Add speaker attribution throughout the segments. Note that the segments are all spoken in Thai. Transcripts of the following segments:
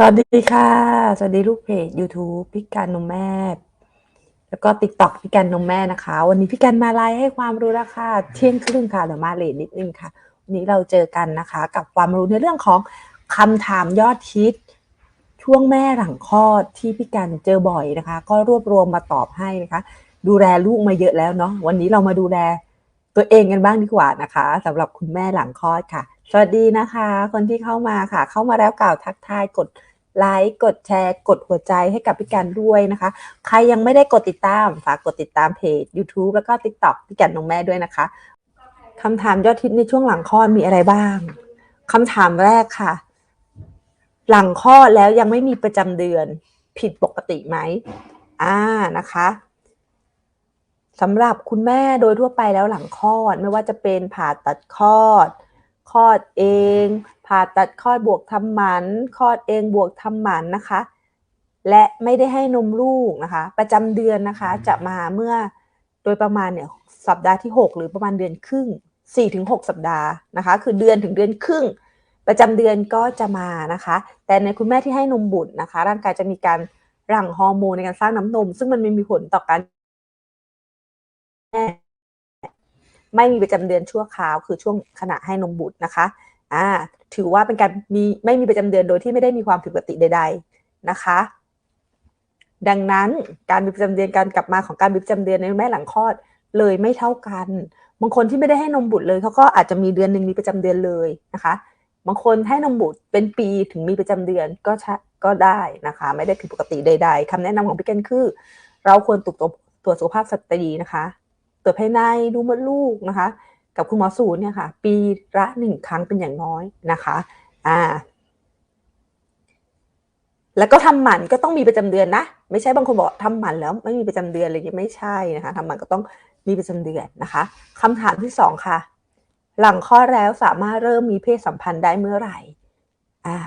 Speaker 1: สวัสดีค่ะ สวัสดีลูกเพจ YouTube พี่การนมแม่ แล้วก็ TikTok พี่การนมแม่นะคะ วันนี้พี่การมาไลฟ์ให้ความรู้ราคาเที่ยงครึ่งค่ะเดี๋ยวมาเลทนิดนึงค่ะ วันนี้เราเจอกันนะคะ กับความรู้ในเรื่องของคำถามยอดฮิต ช่วงแม่หลังคลอดที่พี่การเจอบ่อยนะคะ ก็รวบรวมมาตอบให้นะคะ ดูแลลูกมาเยอะแล้วเนาะวันนี้เรามาดูแลตัวเองกันบ้างดีกว่านะคะสำหรับคุณแม่หลังคลอดค่ะ สวัสดีนะคะ คนที่เข้ามาค่ะ เข้ามาแล้วกล่าวทักทายกด ไลค์กดแชร์ กดหัวใจให้กับพี่การด้วยนะคะ ใครยังไม่ได้กดติดตาม ฝากกดติดตามเพจ YouTube แล้วก็ TikTok พี่การน้องแม่ด้วยนะคะคำถามยอดฮิตในช่วงหลังคลอดมีอะไรบ้างคำถามแรกค่ะ หลังคลอดแล้วยังไม่มีประจำเดือน ผิดปกติไหมอ่านะคะสำหรับคุณแม่โดยทั่วไปแล้วหลังคลอดไม่ว่าจะเป็นผ่าตัดคลอดคลอดเอง ผ่าตัดคลอดบวกทำหมันคลอดเองบวกทำหมันนะคะ และไม่ได้ให้นมลูกนะคะ ประจำเดือนนะคะ จะมาเมื่อโดยประมาณเนี่ยสัปดาห์ที่ 6 หรือประมาณเดือนครึ่ง4ถึง6สัปดาห์นะคะ คือเดือนถึงเดือนครึ่ง ประจำเดือนก็จะมานะคะ แต่ในคุณแม่ที่ให้นมบุตรนะคะ ร่างกายจะมีการหลั่งฮอร์โมนในการสร้างน้ำนม ซึ่งมันไม่มีผลต่อการไม่มีประจำเดือนชั่วคราว คือช่วงขณะให้นมบุตรนะคะ อ่า ถือว่าเป็นการมีไม่มีประจำเดือนโดยที่ไม่ได้มีความผิดปกติใด ๆนะคะ ดังนั้นการมีประจำเดือนการกลับมาของการมีประจำเดือนในแม่หลังคลอดเลยไม่เท่ากัน บางคนที่ไม่ได้ให้นมบุตรเลยเขาก็อาจจะมีเดือนหนึ่งมีประจำเดือนเลยนะคะ บางคนให้นมบุตรเป็นปีถึงมีประจำเดือนก็ชะก็ได้นะคะ ไม่ได้ผิดปกติใด ๆคำแนะนำของพี่เกนคือ เราควรตรวจตรวจสุขภาพสตรีนะคะตรวจภายในดูมดลูกนะคะ กับคุณหมอสูนเนี่ยค่ะ ปีละหนึ่งครั้งเป็นอย่างน้อยนะคะอ่าแล้วก็ทำหมันก็ต้องมีประจำเดือนนะ ไม่ใช่บางคนบอกทำหมันแล้วไม่มีประจำเดือนอะไรอย่างเงี้ไม่ใช่นะคะทำหมันก็ต้องมีประจำเดือนนะคะคำถามที่สองค่ะ หลังคลอแล้วสามารถเริ่มมีเพศสัมพันธ์ได้เมื่อไหร่อ่า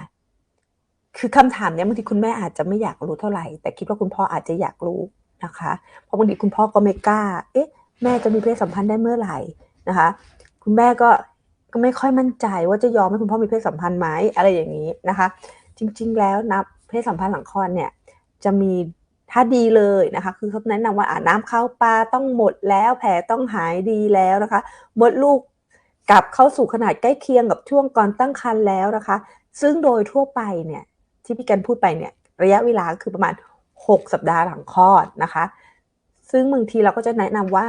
Speaker 1: คือคำถามเนี้ยบางทีคุณแม่อาจจะไม่อยากรู้เท่าไหร่ แต่คิดว่าคุณพ่ออาจจะอยากรู้นะคะ เพราะบางทีคุณพ่อก็ไม่กล้า เอ๊ะ แม่จะมีเพศสัมพันธ์ได้เมื่อไหร่ นะคะ คุณแม่ก็ก็ไม่ค่อยมั่นใจว่าจะยอมให้คุณพ่อมีเพศสัมพันธ์ไหมอะไรอย่างนี้นะคะ จริงๆ แล้วนะเพศสัมพันธ์หลังคลอดเนี่ยจะมีถ้าดีเลยนะคะ คือเขาแนะนำว่าอ่าน้ำเข้าปลาต้องหมดแล้วแผลต้องหายดีแล้วนะคะ มดลูกกลับเข้าสู่ขนาดใกล้เคียงกับช่วงก่อนตั้งครรภ์แล้วนะคะ ซึ่งโดยทั่วไปเนี่ยที่พี่กันพูดไปเนี่ยระยะเวลาคือประมาณ 6 สัปดาห์หลังคลอดนะคะ ซึ่งบางทีเราก็จะแนะนำว่า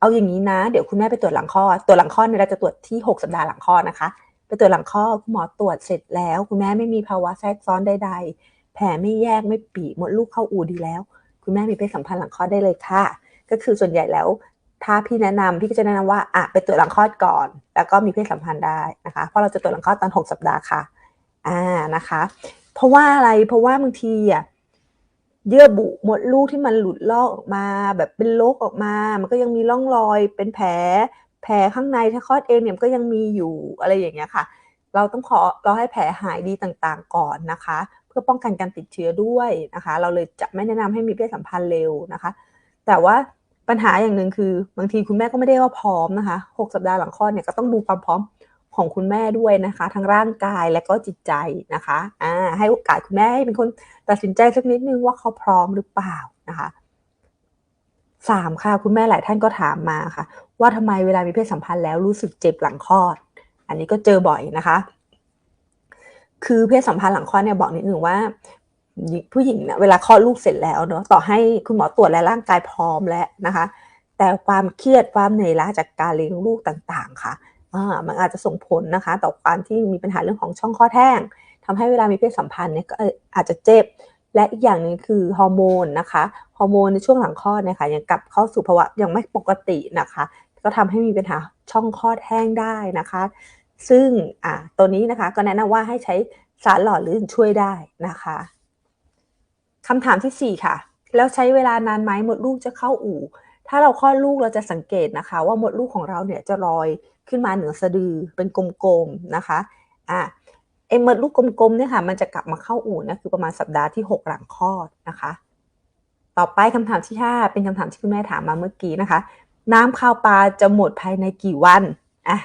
Speaker 1: เอาอย่างนี้นะ เดี๋ยวคุณแม่ไปตรวจหลังคลอดตรวจหลังคลอดเนี่ยเราจะตรวจที่ 6 สัปดาห์หลังคลอดนะคะ ไปตรวจหลังคลอดคุณหมอตรวจเสร็จแล้ว คุณแม่ไม่มีภาวะแทรกซ้อนใด ๆ แผลไม่แยกไม่ปีมดลูกเข้าอูดีแล้ว คุณแม่มีเพศสัมพันธ์หลังคลอดได้เลยค่ะ ก็คือส่วนใหญ่แล้ว ถ้าพี่แนะนำพี่ก็จะแนะนำว่าอะไปตรวจหลังคลอดก่อน แล้วก็มีเพศสัมพันธ์ได้นะคะเพราะเราจะตรวจหลังคลอดตอน 6 สัปดาห์ค่ะอ่านะคะ เพราะว่าอะไรเพราะว่าบางทีอะ เยื่อบุมดลูกที่มันหลุดลอกออกมา แบบเป็นโรคออกมา มันก็ยังมีร่องรอยเป็นแผล แผลข้างในถ้าคลอดเองเนี่ยมันก็ยังมีอยู่อะไรอย่างเงี้ยค่ะ เราต้องขอเราให้แผลหายดีต่างๆก่อนนะคะ เพื่อป้องกันการติดเชื้อด้วยนะคะ เราเลยจะไม่แนะนำให้มีเพศสัมพันธ์เร็วนะคะ แต่ว่าปัญหาอย่างหนึ่งคือบางทีคุณแม่ก็ไม่ได้ว่าพร้อมนะคะ 6 สัปดาห์หลังคลอดเนี่ยก็ต้องดูความพร้อม ของคุณแม่ด้วยนะคะ ทั้งร่างกายและก็จิตใจนะคะอ่าให้โอกาสคุณแม่ให้เป็นคนตัดสินใจสักนิดนึงว่าเขาพร้อมหรือเปล่านะคะสามค่ะคุณแม่หลายท่านก็ถามมาค่ะ ว่าทำไมเวลามีเพศสัมพันธ์แล้วรู้สึกเจ็บหลังคลอด อันนี้ก็เจอบ่อยนะคะ คือเพศสัมพันธ์หลังคลอดเนี่ยบอกนิดนึงว่าผู้หญิงเนี่ยเวลาคลอดลูกเสร็จแล้วเนาะต่อให้คุณหมอตรวจและร่างกายพร้อมแล้วนะคะ แต่ความเครียดความเหนื่อยล้าจากการเลี้ยงลูกต่างๆ ค่ะ มันอาจจะส่งผลนะคะ ต่อการที่มีปัญหาเรื่องของช่องคลอแห้งทำให้เวลามีเพศสัมพันธ์เนี่ยก็อาจจะเจ็บ และอีกอย่างหนึ่งคือฮอร์โมนนะคะฮอร์โมนในช่วงหลังคลอดนี่ยค่ะยังกลับเข้าสู่ภาวะยังไม่ปกตินะคะ ก็ทำให้มีปัญหาช่องคลอดแห้งได้นะคะ ซึ่งอ่าตัวนี้นะคะก็แนะนำว่าให้ใช้สารหล่อลื่นช่วยได้นะคะคำถามที่ 4 ค่ะ แล้วใช้เวลานานไหมหมดลูกจะเข้าอู่ ถ้าเราคลอดลูกเราจะสังเกตนะคะ ว่ามดลูกของเราเนี่ยจะลอยขึ้นมาเหนือสะดือเป็นกลมๆนะคะอ่าไอ้มดลูกกลมๆเนี่ยค่ะ มันจะกลับมาเข้าอู่นะคือประมาณสัปดาห์ที่ 6 หลังคลอดนะคะ ต่อไปคำถามที่ 5 เป็นคำถามที่คุณแม่ถามมาเมื่อกี้นะคะ น้ำข้าวปลาจะหมดภายในกี่วันอะ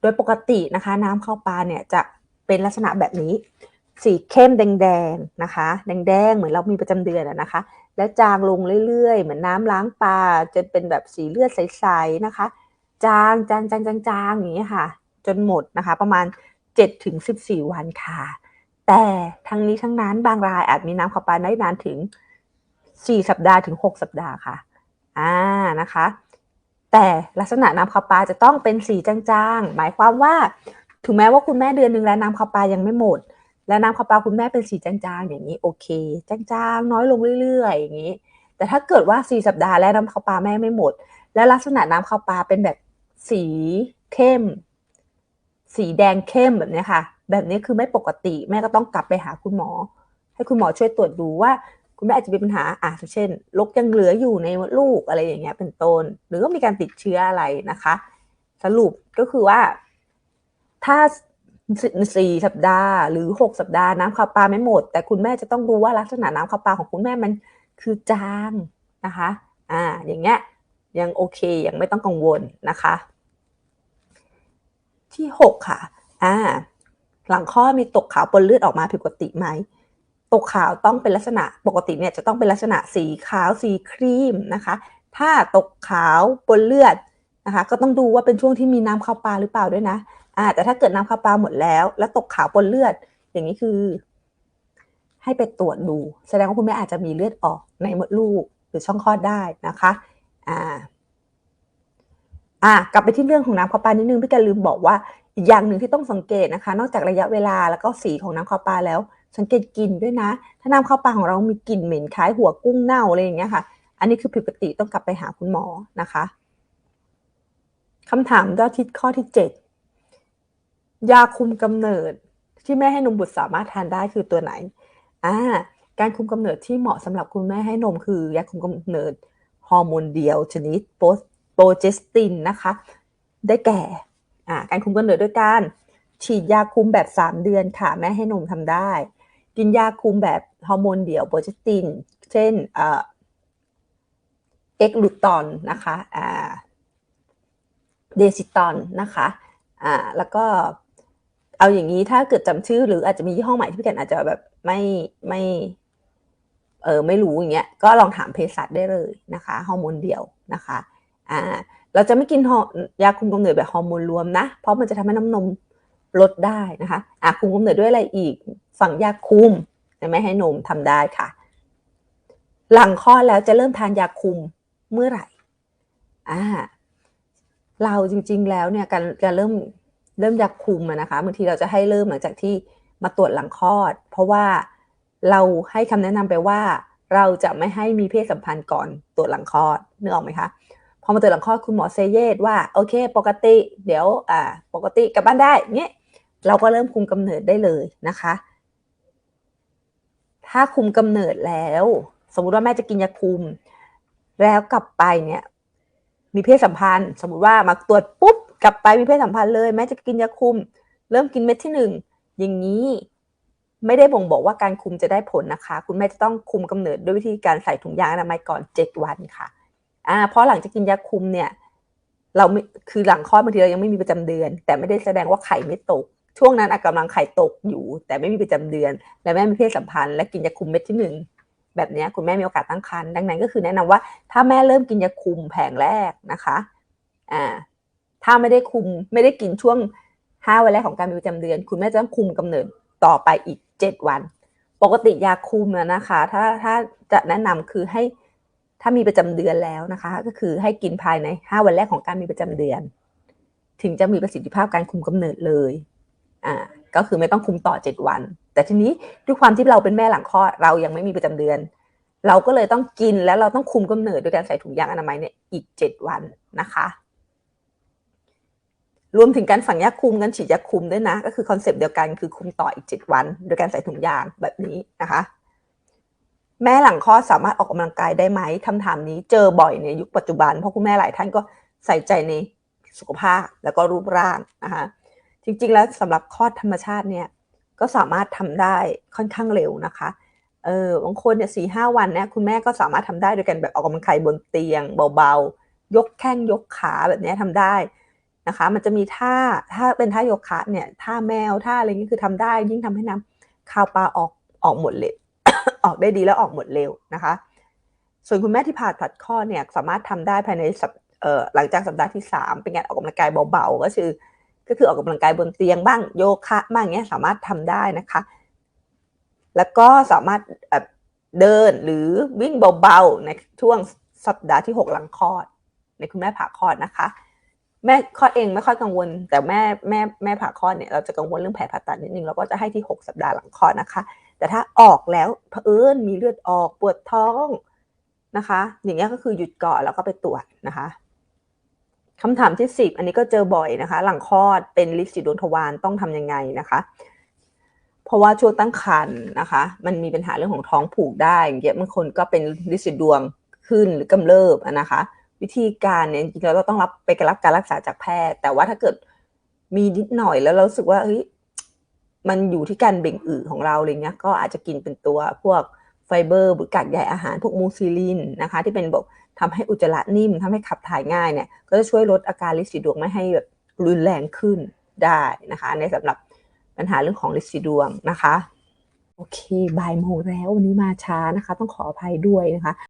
Speaker 1: โดยปกตินะคะ น้ำข้าวปลาเนี่ยจะเป็นลักษณะแบบนี้ สีเข้มแดงๆนะคะ แดงๆเหมือนเรามีประจำเดือนนะคะ แล้วจางลงเรื่อยๆ เหมือนน้ำล้างปลาจนเป็นแบบสีเลือดใสๆนะคะ จางจางจางจางจางอย่างนี้ค่ะ จนหมดนะคะ ประมาณ7ถึง14วันค่ะ แต่ทั้งนี้ทั้งนั้นบางรายอาจมีน้ำขับปลาได้นานถึง 4 สัปดาห์ถึง 6 สัปดาห์ค่ะอ่านะคะ แต่ลักษณะน้ำขับปลาจะต้องเป็นสีจางๆ หมายความว่าถึงแม้ว่าคุณแม่เดือนหนึ่งแล้วน้ำขับปลายังไม่หมด และน้ำข้าวปลาคุณแม่เป็นสีจางๆ อย่างนี้โอเค จางๆ น้อยลงเรื่อยๆ อย่างนี้ แต่ถ้าเกิดว่าสีสัปดาห์แล้วน้ำข้าวปลาแม่ไม่หมด และลักษณะน้ำข้าวปลาเป็นแบบสีเข้ม สีแดงเข้มแบบนี้ค่ะ แบบนี้คือไม่ปกติแม่ก็ต้องกลับไปหาคุณหมอ ให้คุณหมอช่วยตรวจดูว่าคุณแม่อาจจะมีปัญหาอะเช่นลกยังเหลืออยู่ในลูกอะไรอย่างเงี้ยเป็นต้น หรือว่ามีการติดเชื้ออะไรนะคะ สรุปก็คือว่า ถ้า สี่สัปดาห์ หรือหกสัปดาห์น้ำข้าวปลาไม่หมด แต่คุณแม่จะต้องรู้ว่าลักษณะน้ำข้าวปลาของคุณแม่มันคือจางนะคะ อ่า อย่างเงี้ยยังโอเคยังไม่ต้องกังวลนะคะ ที่หกค่ะ อ่า หลังข้อมีตกขาวปนเลือดออกมาผิดปกติไหมตกขาวต้องเป็นลักษณะปกติเนี่ยจะต้องเป็นลักษณะสีขาวสีครีมนะคะ ถ้าตกขาวปนเลือดนะคะ ก็ต้องดูว่าเป็นช่วงที่มีน้ำข้าวปลาหรือเปล่าด้วยนะ อ่าแต่ถ้าเกิดน้ำข้าวปลาหมดแล้ว แล้วตกขาวปนเลือด อย่างนี้คือ ให้ไปตรวจดู แสดงว่าคุณแม่อาจจะมีเลือดออกในมดลูกหรือช่องคลอดได้นะคะอ่าอ่ากลับไปที่เรื่องของน้ำข้าวปลานิดนึงพี่แกลืมบอกว่าอีกอย่างหนึ่งที่ต้องสังเกตนะคะ นอกจากระยะเวลาแล้วก็สีของน้ำข้าวปลาแล้ว สังเกตกลิ่นด้วยนะ ถ้าน้ำข้าวปลาของเรามีกลิ่นเหม็นคล้ายหัวกุ้งเน่าอะไรอย่างเงี้ยค่ะ อันนี้คือผิดปกติต้องกลับไปหาคุณหมอนะคะคำถามยอดทิศข้อที่เจ็ด ยาคุมกำเนิดที่แม่ให้นมบุตรสามารถทานได้คือตัวไหน อ่า การคุมกำเนิดที่เหมาะสำหรับคุณแม่ให้นมคือยาคุมกำเนิดฮอร์โมนเดียวชนิดโปรเจสตินนะคะ ได้แก่ อ่า การคุมกำเนิดด้วยการ ฉีดยาคุมแบบ 3 เดือนค่ะ แม่ให้นมทำได้ กินยาคุมแบบฮอร์โมนเดี่ยวโปรเจสติน เช่นอ่าเอ็กลูตอนนะคะ อ่า เดซิตอนนะคะ อ่า แล้วก็ เอาอย่างนี้ถ้าเกิดจำชื่อ หรืออาจจะมียี่ห้อใหม่ที่พี่แกนอาจจะแบบไม่ไม่ เออไม่รู้อย่างเงี้ยก็ลองถามเภสัชได้เลยนะคะฮอร์โมนเดียวนะคะอ่าเราจะไม่กินยาคุมกำเนิดแบบฮอร์โมนรวมนะ เพราะมันจะทำให้น้ำนมลดได้นะคะอ่าคุมกำเนิดด้วยอะไรอีก ฝั่งยาคุมไม่ให้นมทำได้ค่ะ หลังคลอดแล้วจะเริ่มทานยาคุมเมื่อไหร่อ่าเราจริงๆแล้วเนี่ยการการเริ่ม เริ่มยาคุมนะคะบางทีเราจะให้เริ่มหลังจากที่มาตรวจหลังคลอด เพราะว่าเราให้คำแนะนำไปว่า เราจะไม่ให้มีเพศสัมพันธ์ก่อนตรวจหลังคลอดนึกออกไหมคะพอมาตรวจหลังคลอดคุณหมอเซเยตว่าโอเค ปกติ เดี๋ยวอ่าปกติกลับบ้านได้เงี้ยเราก็เริ่มคุมกำเนิดได้เลยนะคะ ถ้าคุมกำเนิดแล้ว สมมุติว่าแม่จะกินยาคุม แล้วกลับไปเนี่ย มีเพศสัมพันธ์ สมมุติว่ามาตรวจปุ๊บ กลับไปมีเพศสัมพันธ์เลยแม้จะกินยาคุม เริ่มกินเม็ดที่หนึ่งอย่างนี้ไม่ได้บ่งบอกว่าการคุมจะได้ผลนะคะ คุณแม่จะต้องคุมกำเนิดด้วยวิธีการใส่ถุงยางอนามัยก่อน 7 วันค่ะอ่าเพราะหลังจากกินยาคุมเนี่ย เราคือหลังคลอดบางทีเรายังไม่มีประจำเดือน แต่ไม่ได้แสดงว่าไข่ไม่ตก ช่วงนั้นอากำลังไข่ตกอยู่ แต่ไม่มีประจำเดือน และแม่มีเพศสัมพันธ์ และกินยาคุมเม็ดที่หนึ่งแบบนี้คุณแม่มีโอกาสตั้งครรภ์ดังนั้นก็คือแนะนำว่าถ้าแม่เริ่มกินยาคุมแผงแรกนะคะอ่า ถ้าไม่ได้คุมไม่ได้กินช่วงห้าวันแรกของการมีประจำเดือน คุณแม่จะต้องคุมกำเนิดต่อไปอีกเจ็ดวัน ปกติยาคุมนะคะ ถ้าถ้าจะแนะนำคือให้ถ้ามีประจำเดือนแล้วนะคะ ก็คือให้กินภายในห้าวันแรกของการมีประจำเดือน ถึงจะมีประสิทธิภาพการคุมกำเนิดเลยอ่าก็คือไม่ต้องคุมต่อเจ็ดวัน แต่ทีนี้ด้วยความที่เราเป็นแม่หลังคลอดเรายังไม่มีประจำเดือน เราก็เลยต้องกินแล้วเราต้องคุมกำเนิดโดยการใส่ถุงยางอนามัยเนี่ยอีกเจ็ดวันนะคะ รวมถึงการฝังยาคุมการฉีดยาคุมด้วยนะ ก็คือคอนเซปต์เดียวกันคือคุมต่ออีก 7 วัน โดยการใส่ถุงยางแบบนี้นะคะ แม่หลังคลอดสามารถออกกำลังกายได้ไหมคำถามนี้เจอบ่อยในยุคปัจจุบัน เพราะคุณแม่หลายท่านก็ใส่ใจในสุขภาพแล้วก็รูปร่างนะคะจริง ๆ แล้วสำหรับคลอดธรรมชาติเนี่ยก็สามารถทำได้ค่อนข้างเร็วนะคะเออบางคนเนี่ยสี่ห้าวันเนี่ยคุณแม่ก็สามารถทำได้โดยการแบบออกกำลังกายบนเตียง เบาๆ ยกแข้งยกขาแบบนี้ทำได้ นะคะ มันจะมีท่าถ้าเป็นท่าโยคะเนี่ยท่าแมวท่าอะไรนี้คือทำได้ ยิ่งทำให้น้ข้าวปลาออกออกหมดเร็วออกได้ดีแล้วออกหมดเร็วนะคะ ส่วนคุณแม่ที่ผ่าตัดข้อเนี่ยสามารถทำได้ภายในหลังจากสัปดาห์ที่สามเป็นการออกกำลังกายเบาๆก็คือ ก็คือออกกำลังกายบนเตียงบ้างโยคะบ้างเงี้ยสามารถทำได้นะคะ แล้วก็สามารถเอ่อเดินหรือวิ่งเบาๆในช่วงสัปดาห์ที่ 6 หลังคลอด ในคุณแม่ผ่าคลอดนะคะ แม่คลอดเองไม่ค่อยกังวล แต่แม่แม่แม่ผ่าคลอดเนี่ยเราจะกังวลเรื่องแผลผ่าตัดนิดนึงเราก็จะให้ที่ 6 สัปดาห์หลังคลอดนะคะ แต่ถ้าออกแล้วเผอิญมีเลือดออกปวดท้องนะคะ อย่างเงี้ยก็คือหยุดก่อนแล้วก็ไปตรวจนะคะคำถามที่ 10 อันนี้ก็เจอบ่อยนะคะ หลังคลอดเป็นลิสิดวงทวารต้องทำยังไงนะคะ เพราะว่าช่วงตั้งครรภ์นะคะ มันมีปัญหาเรื่องของท้องผูกได้อย่างเงี้ยบางคนก็เป็นลิสิดวงขึ้นหรือกำเริบนะคะ วิธีการเนี่ยจริงๆเราต้องรับไปรับการรักษาจากแพทย์ แต่ว่าถ้าเกิดมีนิดหน่อยแล้วเราสึกว่าเฮ้ยมันอยู่ที่การเบ่งอืดของเราอะไรเงี้ยก็อาจจะกินเป็นตัวพวกไฟเบอร์หรือกากใยอาหารพวกมูซิลินนะคะ ที่เป็นแบบทำให้อุจจาระนิ่มทำให้ขับถ่ายง่ายเนี่ย ก็จะช่วยลดอาการลินสีดวงไม่ให้แบบรุนแรงขึ้นได้นะคะ ในสำหรับปัญหาเรื่องของลินสีดวงนะคะ โอเคบ่ายโมงแล้ววันนี้มาช้านะคะ ต้องขออภัยด้วยนะคะ